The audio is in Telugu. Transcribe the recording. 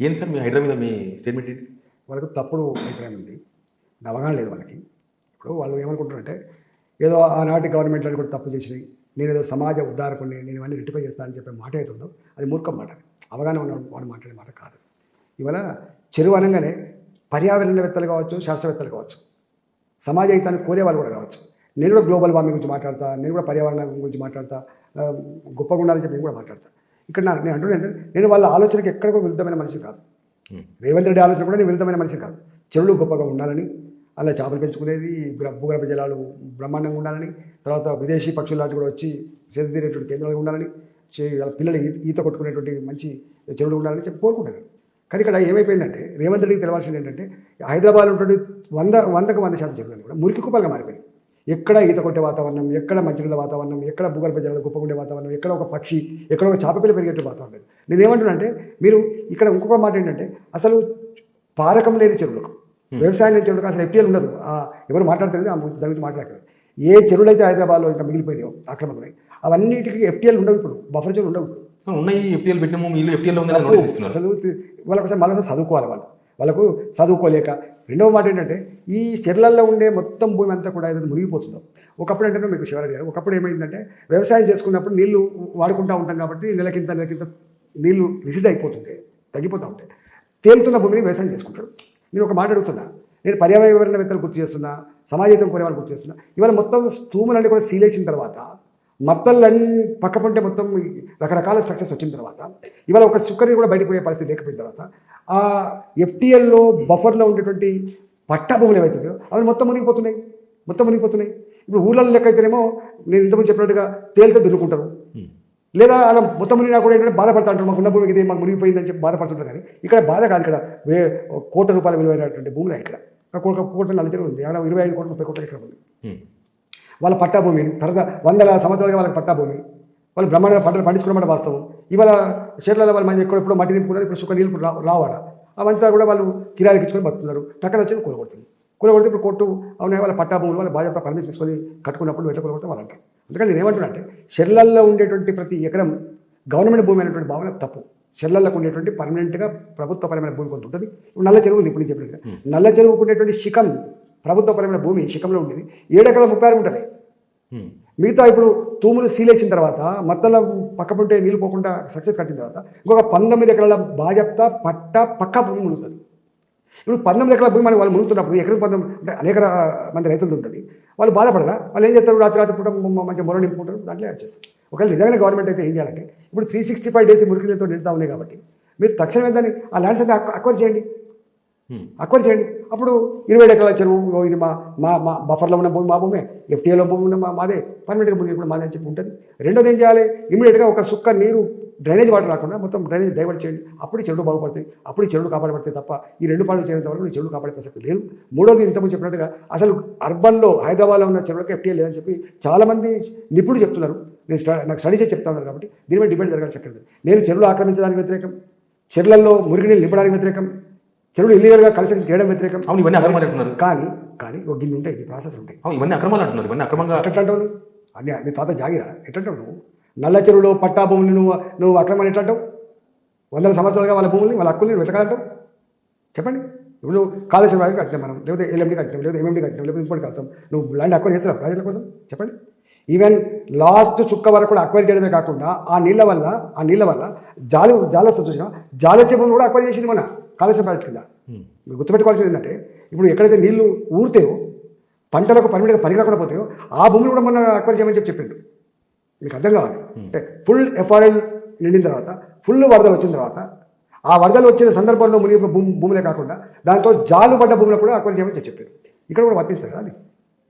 ఏంటి సార్ మీ హైదరాబాద్ మీద మీ స్టేట్మెంట్ ఏంటి? వాళ్ళకు తప్పుడు అభిప్రాయం ఉంది. అవగాహన లేదు వాళ్ళకి. ఇప్పుడు వాళ్ళు ఏమనుకుంటారంటే ఏదో ఆనాటి గవర్నమెంట్లో కూడా తప్పు చేసినాయి నేను ఏదో సమాజ ఉద్ధారకుని నేను ఇవన్నీ రెట్టిఫై చేస్తానని చెప్పే మాట అవుతుందో అది మూర్ఖం మాట. అవగాహన ఉన్న వాడు మాట్లాడే మాట కాదు. ఇవాళ చెరువు అనగానే పర్యావరణవేత్తలు కావచ్చు శాస్త్రవేత్తలు కావచ్చు సమాజ హితాన్ని కోరే వాళ్ళు కూడా కావచ్చు. నేను కూడా గ్లోబల్ వార్మింగ్ గురించి మాట్లాడతా నేను కూడా పర్యావరణం గురించి మాట్లాడతా గొప్పగా ఉండాలని చెప్పి నేను కూడా మాట్లాడతా. ఇక్కడ నా నేను అంటున్నాను ఏంటంటే నేను వాళ్ళ ఆలోచనకి ఎక్కడ కూడా విరుద్ధమైన మనిషి కాదు. ఉమ్. రేవంత్ రెడ్డి ఆలోచన కూడా నేను విరుద్ధమైన మనిషి కాదు. చెరువులు గొప్పగా ఉండాలని అలా చేపలు పెంచుకునేది గ్ర- భూగర్భ జలాలు బ్రహ్మాండంగా ఉండాలని తర్వాత విదేశీ పక్షుల లాంటి కూడా వచ్చి సేదతీరేటువంటి కేంద్రాలు ఉండాలని చే- వాళ్ళ పిల్లలు ఈ- ఈత కొట్టుకునేటువంటి మంచి చెరువులు ఉండాలని చెప్పి కోరుకుంటాను. కానీ ఇక్కడ ఏమైపోయిందంటే రేవంత్ రెడ్డికి తెలవాల్సింది ఏంటంటే హైదరాబాద్ ఉన్నటువంటి వంద వందకు వంద శాతం చెరువులు కూడా మురికి కుప్పలుగా మారిపోయింది ఎక్కడ ఈత కొట్టే వాతావరణం ఎక్కడ మంచినీళ్ళ వాతావరణం ఎక్కడ భూగర్భ జలాలు గొప్పగుండే వాతావరణం ఎక్కడ ఒక పక్షి ఎక్కడ ఒక చాపపిల్ల పెరిగేట్టు వాతావరణం లేదు. నేను ఏమంటున్నానంటే మీరు ఇక్కడ ఇంకొక మాట ఏంటంటే అసలు పారకం లేని చెరువులకు వ్యవసాయం లేని చెరువులకు అసలు ఎఫ్టీఎల్ ఉండదు. ఎవరు మాట్లాడతారు దాని గురించి మాట్లాడలేదు ఏ చెరువులు అయితే హైదరాబాద్లో ఇంకా మిగిలిపోయినాయో ఆక్రమణమై అవన్నిటికీ ఎఫ్టీఎల్ ఉండవు ఇప్పుడు. బఫర్ చెరువులు ఉండవు ఉన్నాయి ఎఫ్టీఎల్ పెట్టినాము వీళ్ళు ఎఫ్టీఎల్ అసలు వాళ్ళకి ఒకసారి మళ్ళీ చదువుకోవాలి వాళ్ళు. వాళ్ళకు చదువుకోలేక రెండవ మాట ఏంటంటే ఈ చెర్లల్లో ఉండే మొత్తం భూమి అంతా కూడా ఏదైతే మునిగిపోతుందో ఒకప్పుడు అంటే మీకు శివరాజు గారు ఒకప్పుడు ఏమైందంటే వ్యవసాయం చేసుకున్నప్పుడు నీళ్ళు వాడుకుంటూ ఉంటాం కాబట్టి నెలకింత నెలకింత నీళ్ళు రిసిడ్ అయిపోతుంటాయి తగ్గిపోతూ ఉంటాయి. తేలుతున్న భూమిని వ్యవసాయం చేసుకుంటాడు నేను ఒక మాట అడుగుతున్నా. నేను పర్యావరణవేత్తలు గుర్తు చేస్తున్నా సమాజీతం కోరే వాళ్ళు గుర్తు చేస్తున్నా. ఇవాళ మొత్తం స్థూములన్నీ కూడా సీలేసిన తర్వాత మత్తళ్ళన్నీ పక్కపంటే మొత్తం ఈ రకరకాల స్ట్రక్చర్స్ వచ్చిన తర్వాత ఇవాళ ఒక సుక్కర్ని కూడా బయటకు పోయే పరిస్థితి లేకపోయిన తర్వాత ఆ ఎఫ్టీఎల్లో బఫర్లో ఉండేటువంటి పట్టా భూములు ఏవైతున్నాయో అవి మొత్తం మునిగిపోతున్నాయి మొత్తం మునిగిపోతున్నాయి. ఇప్పుడు ఊళ్ళలో లెక్క అయితేనేమో నేను ఇంతకుముందు చెప్పినట్టుగా తేలితే దున్నుకుంటారు. లేదా అలా మొత్తం మునిగినా కూడా ఏంటంటే బాధపడతా ఉంటారు మాకు ఉన్న భూమికి ఇది మాకు మునిగిపోయిందని చెప్పి బాధపడుతుంటారు కానీ ఇక్కడ బాధ కాదు ఇక్కడ. వే కోట్ల రూపాయల విలువైనటువంటి భూములు ఇక్కడ. కోట్ల నలభై ఉంది. అక్కడ ఇరవై ఐదు కోట్ల ముప్పై కోట్ల ఇక్కడ ఉంది. వాళ్ళ పట్టా భూమి తర్వాత వందల సంవత్సరాలుగా వాళ్ళకి పట్టా భూమి వాళ్ళు బ్రహ్మాండ పంటలు పండించుకున్నమాట వాస్తవం. ఇవాళ షేర్లలో వాళ్ళు మంచి ఎక్కడ ఎప్పుడో మట్టి నింపుకున్నారు ఇప్పుడు సుఖ నీళ్ళు రావాడ అవంతా కూడా వాళ్ళు కిరాయికి ఇచ్చుకొని బతుకున్నారు టక్కన వచ్చి కూలగొడుతుంది. కూలగొడితే ఇప్పుడు కోర్టు అవునా? వాళ్ళ పట్టా భూములు వాళ్ళ బాధ్యత పర్మిషన్ తీసుకొని కట్టుకున్నప్పుడు వెంట కూలగొడితే వాళ్ళు అంటారు. అందుకని నేను ఏమంటున్నా అంటే షెర్లల్లో ఉండేటువంటి ప్రతి ఎకరం గవర్నమెంట్ భూమి అనేటువంటి భావన తప్పు. షెర్లలకు ఉండేటువంటి పర్మనెంట్గా ప్రభుత్వపరమైన భూమి కొంత ఉంటుంది. ఇప్పుడు నల్ల చెరువు ఇప్పుడు నేను చెప్పినట్టుగా నల్ల చెరువుకు ఉండేటువంటి శిఖం ప్రభుత్వపరమైన భూమి శిఖంలో ఉండేది. ఏడు ఎకరాల ముప్పై ఆరు ఉంటుంది. మిగతా ఇప్పుడు తూములు సీలేసిన తర్వాత మత్తల పక్క పుంటే నీళ్ళు పోకుండా సక్సెస్ కట్టిన తర్వాత ఇంకొక పంతొమ్మిది ఎకరాల బాజప్తా పట్ట పక్క భూమి మునుగుతుంది. ఇప్పుడు పంతొమ్మిది ఎకరాల భూమి మనం వాళ్ళు మునుగుతున్నప్పుడు ఎకరం పంతొమ్మిది అంటే అనేక మంది రైతులు ఉంటుంది. వాళ్ళు బాధపడరా? వాళ్ళు ఏం చేస్తారు? రాత్రి రాత్రి పూట మంచి మంచిగా మొర నింపుకుంటారు దాంట్లో వచ్చేస్తారు. ఒకవేళ నిజంగానే గవర్నమెంట్ అయితే ఏం చేయాలంటే ఇప్పుడు త్రీ సిక్స్టీ ఫైవ్ డేస్ మురికిలతో నిండుతా ఉన్నాయి కాబట్టి మీరు తక్షణమే దాన్ని ఆ ల్యాండ్స్ అయితే అక్వైర్ చేయండి. అక్వైర్ చేయండి. అప్పుడు ఇరవై ఎకరాల చెరువు ఇది మా మా మా బఫర్లో ఉన్న భూమి మా భూమే. ఎఫ్టీఏలో భూమి ఉన్న మా మాదే. పర్మనెంట్గా భూమి కూడా మాదే అని చెప్పి ఉంటుంది. రెండోది ఏం చేయాలి? ఇమీడియట్గా ఒక సుక్క నీరు డ్రైనేజ్ వాటర్ రాకుండా మొత్తం డ్రైనేజ్ డైవర్ట్ చేయండి. అప్పుడు చెరువులు బాగుపడతాయి. అప్పుడు ఈ చెరువులు కాపాడబడతాయి తప్ప ఈ రెండు పనులు చేయడం వరకు చెరువులు కాపాడే ప్రసక్తి లేదు. మూడోది ఇంతకుముందు చెప్పినట్టుగా అసలు అర్బన్లో హైదరాబాద్లో ఉన్న చెరువులకు ఎఫ్టీఏ లేదని చెప్పి చాలామంది నిపుణులు చెప్తున్నారు. నేను స్ట- నాకు స్టడీ చేసి చెప్తా ఉన్నారు కాబట్టి దీని మీద డిబేట్ జరగాల్సి అక్కడ నేను చెరువులు ఆక్రమించడానికి వ్యతిరేకం. చెరువులలో మురిగినీళ్ళు నింపడానికి వ్యతిరేకం. చెరువులు ఇల్లీగల్గా కలిసి చేయడం వ్యతిరేకం. అవును ఇవన్నీ అక్రమాలు అంటున్నారు. కానీ కానీ ఒక గిన్నె ఉంటాయి ఈ ప్రాసెస్ ఉంటాయి. అవును ఇవన్నీ అక్రమాలు అంటున్నారు. ఇవన్నీ అక్రమంగా ఎట్లంటావు అన్ని నీ తాత జాగిరా. ఎట్లంటావు నువ్వు? నల్ల చెరువులో పట్టా భూములు నువ్వు నువ్వు అక్రమని ఎట్లంటావు? వందల సంవత్సరాలుగా వాళ్ళ భూముల్ని వాళ్ళ హక్కుల్ని నువ్వు ఎట్లా చెప్పండి. ఇప్పుడు నువ్వు కాళేశ్వరం రాజు కట్టినాం మనం లేకపోతే ఎల్ఎండి కట్టినాం లేకపోతే ఎంఎండి కట్టినాం లేకపోతే ఇంకోటి కడతాం. నువ్వు ల్యాండ్ అక్వైర్ చేస్తారా ప్రజల కోసం? చెప్పండి. ఈవెన్ లాస్ట్ చుక్క వరకు కూడా అక్వైర్ చేయడమే కాకుండా ఆ నీళ్ళ వల్ల ఆ నీళ్ళ వల్ల జాలి జాలి వస్తుంది చూసినా జాలి భూములు కూడా అక్వైర్ చేసింది మన కాళేశ్వరం ప్రాజెక్ట్ కింద. గుర్తుపెట్టుకోవాల్సింది ఏంటంటే ఇప్పుడు ఎక్కడైతే నీళ్ళు ఊరితాయో పంటలకు పర్మిట్గా పని రాకుండా పోతాయో ఆ భూములు కూడా మన అక్వైర్ చేయమని చెప్పి చెప్పిండు. మీకు అర్థం కావాలి. అంటే ఫుల్ ఎఫ్ఆర్ఎల్ నిండిన తర్వాత ఫుల్ వరదలు వచ్చిన తర్వాత ఆ వరదలు వచ్చిన సందర్భంలో మునిగి భూమి భూములే కాకుండా దాంతో జాలు పడ్డ భూములు కూడా అక్వైర్ చేయమని చెప్పి చెప్పారు ఇక్కడ కూడా వర్తిస్తారు కదా అది?